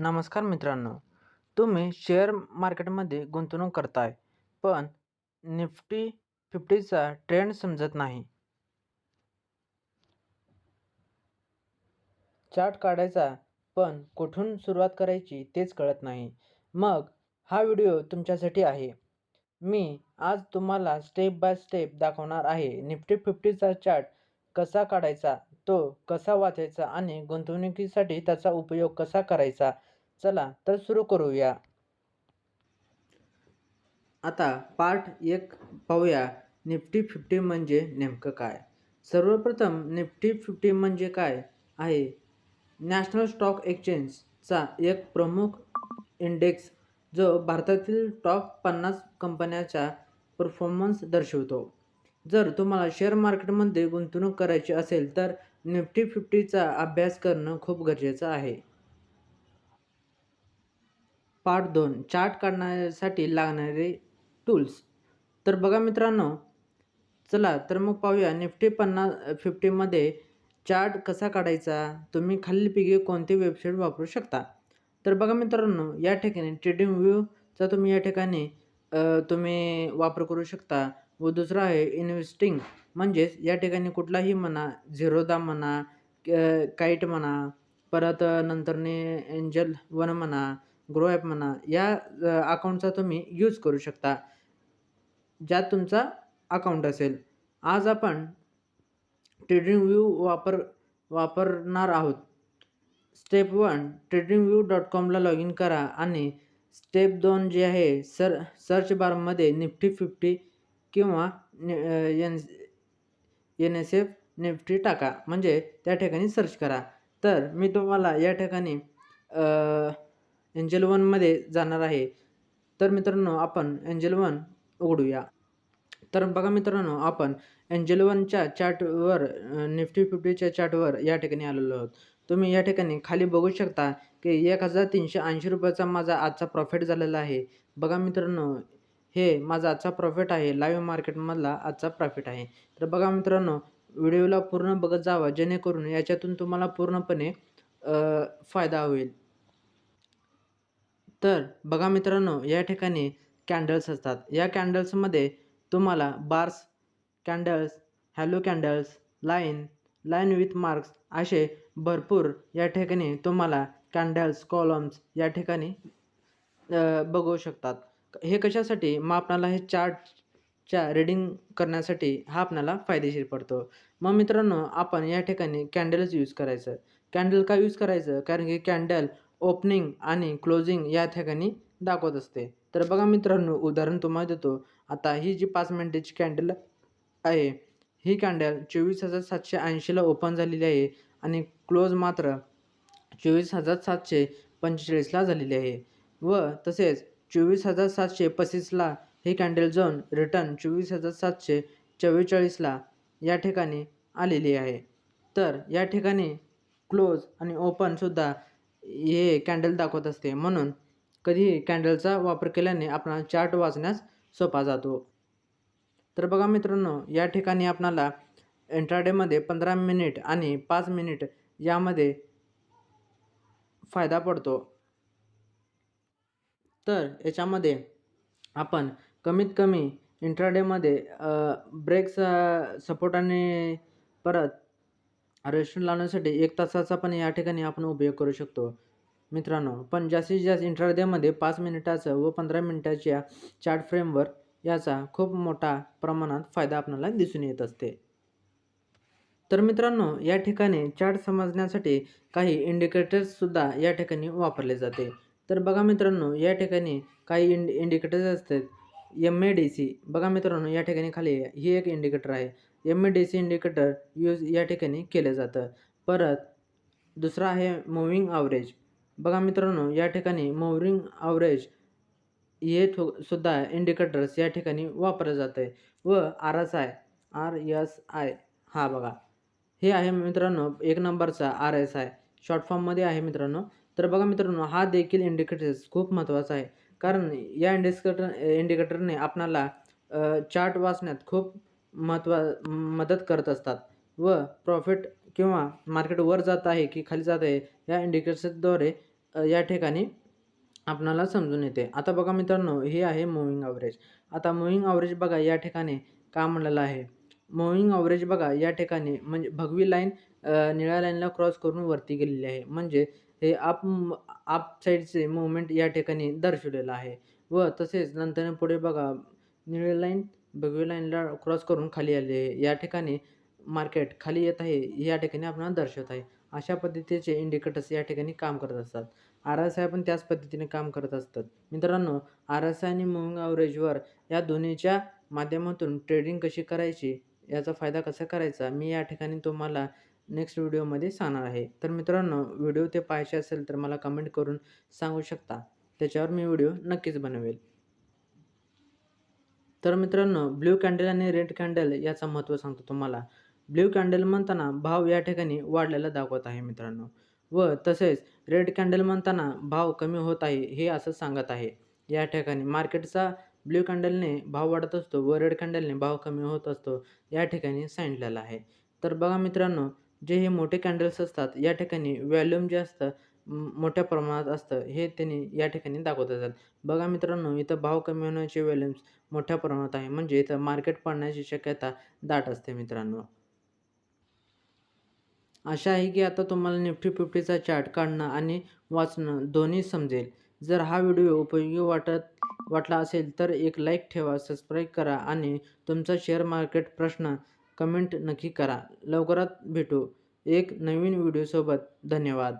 नमस्कार मित्रांनो. तुम्ही शेअर मार्केटमध्ये गुंतवणूक करताय पण निफ्टी फिफ्टीचा ट्रेंड समजत नाही. चार्ट काढायचा पण कुठून सुरुवात करायची तेच कळत नाही. मग हा व्हिडिओ तुमच्यासाठी आहे. मी आज तुम्हाला स्टेप बाय स्टेप दाखवणार आहे निफ्टी फिफ्टीचा चार्ट कसा काढायचा तो कसा वाचायचा आणि गुंतवणुकीसाठी त्याचा उपयोग कसा करायचा चला तर सुरू करूया. आता पार्ट एक पाहूया. निफ्टी फिफ्टी म्हणजे नेमकं काय? सर्वप्रथम निफ्टी फिफ्टी म्हणजे काय आहे? नॅशनल स्टॉक एक्सचेंजचा एक प्रमुख इंडेक्स जो भारतातील टॉप पन्नास कंपन्याचा परफॉर्मन्स दर्शवतो. जर तुम्हाला शेअर मार्केटमध्ये गुंतवणूक करायची असेल तर निफ्टी फिफ्टीचा अभ्यास करणं खूप गरजेचं आहे. पार्ट दोन चार्ट काढण्यासाठी लागणारे टूल्स. तर बघा मित्रांनो चला तर मग पाहूया निफ्टी पन्नास फिफ्टीमध्ये चार्ट कसा काढायचा? तुम्ही खालीलपैकी कोणती वेबसाईट वापरू शकता? तर बघा मित्रांनो या ठिकाणी ट्रेडिंग व्ह्यूचा तुम्ही या ठिकाणी तुम्ही वापर करू शकता. व दुसरा आहे इन्व्हेस्टिंग म्हणजेच या ठिकाणी कुठलाही म्हणा झिरोदा म्हणा काईट म्हणा परत नंतरने एंजल वन म्हणा ग्रो ॲप म्हणा या अकाउंटचा तुम्ही यूज करू शकता. ज्यात तुमचा अकाउंट असेल. आज आपण ट्रेडिंग व्यू वापर वापरणार आहोत. Step one trading view dot कॉमला log in करा आणि स्टेप दोन जे आहे सर सर्च बारमध्ये निफ्टी फिफ्टी किंवा N N S F Nifty टाका. म्हणजे त्या ठिकाणी सर्च करा. तर मी तुम्हाला या ठिकाणी एंजल वनमध्ये जाणार आहे. तर मित्रांनो आपण एंजल वन उघडूया. तर बघा मित्रांनो आपण एंजल वनच्या चार्टवर निफ्टी फिफ्टीच्या चार्टवर या ठिकाणी आलेलो आहोत. तुम्ही या ठिकाणी खाली बघू शकता की एक हजार तीनशे ऐंशी रुपयाचा माझा आजचा प्रॉफिट झालेला आहे. बघा मित्रांनो हे माझा आजचा प्रॉफिट आहे. लाईव्ह मार्केटमधला आजचा प्रॉफिट आहे. तर बघा मित्रांनो व्हिडिओला पूर्ण बघत जावा जेणेकरून याच्यातून तुम्हाला पूर्णपणे फायदा होईल. तर बघा मित्रांनो या ठिकाणी कॅन्डल्स असतात. या कॅन्डल्समध्ये तुम्हाला bars candles hollow candles line line with marks असे भरपूर या ठिकाणी तुम्हाला कॅन्डल्स कॉलम्स या ठिकाणी बघू शकतात. हे कशासाठी? मग आपणाला हे चार्टच्या रीडिंग करण्यासाठी हा आपल्याला फायदेशीर पडतो. मग मित्रांनो आपण या ठिकाणी कॅन्डल्स यूज करायचं. कॅन्डल का यूज करायचं? कारण की कॅन्डल ओपनिंग आणि क्लोजिंग या ठिकाणी दाखवत असते. तर बघा मित्रांनो उदाहरण तुम्हाला देतो. आता ही जी पाच मिनटाची कॅन्डल आहे ही कॅन्डल चोवीस हजार सातशे ऐंशीला ओपन झालेली आहे आणि क्लोज मात्र चोवीस हजार सातशे पंचेचाळीसला झालेली आहे. व तसेच चोवीस हजार सातशे पस्तीसला ही कॅन्डल जाऊन रिटर्न चोवीस हजार सातशे चव्वेचाळीसला या ठिकाणी आलेली आहे. तर या ठिकाणी क्लोज आणि ओपनसुद्धा हे कॅन्डल दाखवत असते. म्हणून कधीही कॅन्डलचा वापर केल्याने आपला चार्ट वाचण्यास सोपा जातो. तर बघा मित्रांनो या ठिकाणी आपणाला इंट्राडेमध्ये पंधरा मिनिट आणि पाच मिनिट यामध्ये फायदा पडतो. तर याच्यामध्ये आपण कमीत कमी इंट्राडेमध्ये ब्रेक्स सपोर्ट आणि परत रेशन लावण्यासाठी एक तासाचा पण या ठिकाणी आपण उपयोग करू शकतो. मित्रांनो पण जास्तीत जास्त इंटरडेमध्ये पाच मिनिटाचं व पंधरा मिनिटाच्या चार्ट फ्रेमवर याचा खूप मोठा प्रमाणात फायदा आपल्याला दिसून येत असते. तर मित्रांनो या ठिकाणी चार्ट समजण्यासाठी काही इंडिकेटर्ससुद्धा या ठिकाणी वापरले जाते. तर बघा मित्रांनो या ठिकाणी काही इंड इंडिकेटर्स असतात. एम ए डी सी बघा मित्रांनो या ठिकाणी खाली ही एक इंडिकेटर आहे. M A D C indicator use या ठिकाणी केलं जातं. परत दुसरा आहे मुव्हिंग ॲव्हरेज बघा मित्रांनो या ठिकाणी मुव्हिंग ॲव्हरेज हे थो सुद्धा इंडिकेटर्स या ठिकाणी वापरलं जातं आहे व R S I R S I हा बघा. हे आहे मित्रांनो एक नंबरचा आर एस आय शॉर्ट फॉर्ममध्ये आहे मित्रांनो. तर बघा मित्रांनो हा देखील इंडिकेटर्स खूप महत्त्वाचा आहे. कारण या इंडिस्केटर इंडिकेटरने आपणाला चार्ट वाचण्यात खूप महत्त्वा मदत करत असतात व प्रॉफिट किंवा मार्केट वर जात आहे की खाली जात आहे या इंडिकेटर्सद्वारे या ठिकाणी आपणाला समजून येते. आता बघा मित्रांनो हे आहे मुव्हिंग ॲव्हरेज आता मुव्हिंग ॲव्हरेज बघा या ठिकाणी का म्हणलेलं आहे? मुव्हिंग ॲव्हरेज बघा या ठिकाणी म्हणजे भगवी लाईन निळ्या लाईनला क्रॉस करून वरती गेलेली आहे. म्हणजे हे अप अप साईडचे मुवमेंट या ठिकाणी दर्शवलेलं आहे. व तसेच नंतर पुढे बघा निळी लाईन भगवी लाईनला क्रॉस करून खाली आले. या ठिकाणी मार्केट खाली येत आहे या ठिकाणी आपणाला दर्शवत आहे. अशा पद्धतीचे इंडिकेटर्स या ठिकाणी काम करत असतात. आर एस आय पण त्याच पद्धतीने काम करत असतात. मित्रांनो आर एस आय आणि मुव्हिंग ॲव्हरेजवर या दोन्हीच्या माध्यमातून ट्रेडिंग कशी करायची याचा फायदा कसा करायचा मी या ठिकाणी तुम्हाला नेक्स्ट व्हिडिओमध्ये सांगणार आहे. तर मित्रांनो व्हिडिओ ते पाहायचे असेल तर मला कमेंट करून सांगू शकता. त्याच्यावर मी व्हिडिओ नक्कीच बनवेल. तर मित्रांनो ब्ल्यू कॅन्डल आणि रेड कॅन्डल याचं महत्त्व सांगतो तुम्हाला. ब्ल्यू कॅन्डल म्हणताना भाव या ठिकाणी वाढलेला दाखवत आहे मित्रांनो. व तसेच रेड कॅन्डल म्हणताना भाव कमी होत आहे हे असं सांगत आहे. या ठिकाणी मार्केटचा ब्ल्यू कॅन्डलने भाव वाढत असतो व रेड कॅन्डलने भाव कमी होत असतो या ठिकाणी सांगितलेलं आहे. तर बघा मित्रांनो जे हे मोठे कॅन्डल्स असतात या ठिकाणी व्हॅल्यूम जे असतं मोठ्या प्रमाणात असतं. हे त्यांनी या ठिकाणी दाखवत असतात. बघा मित्रांनो इथं भाव कमी होण्याचे व्हॅल्यूम्स मोठ्या प्रमाणात आहे. म्हणजे इथं मार्केट पडण्याची शक्यता दाट असते मित्रांनो. आशा आहे की आता तुम्हाला निफ्टी फिफ्टीचा चार्ट काढणं आणि वाचणं दोन्ही समजेल. जर हा व्हिडिओ उपयोगी वाटत वाटला असेल तर एक लाईक ठेवा सबस्क्राईब करा आणि तुमचा शेअर मार्केट प्रश्न कमेंट नक्की करा. लवकरात भेटू. एक नवीन व्हिडिओसोबत धन्यवाद.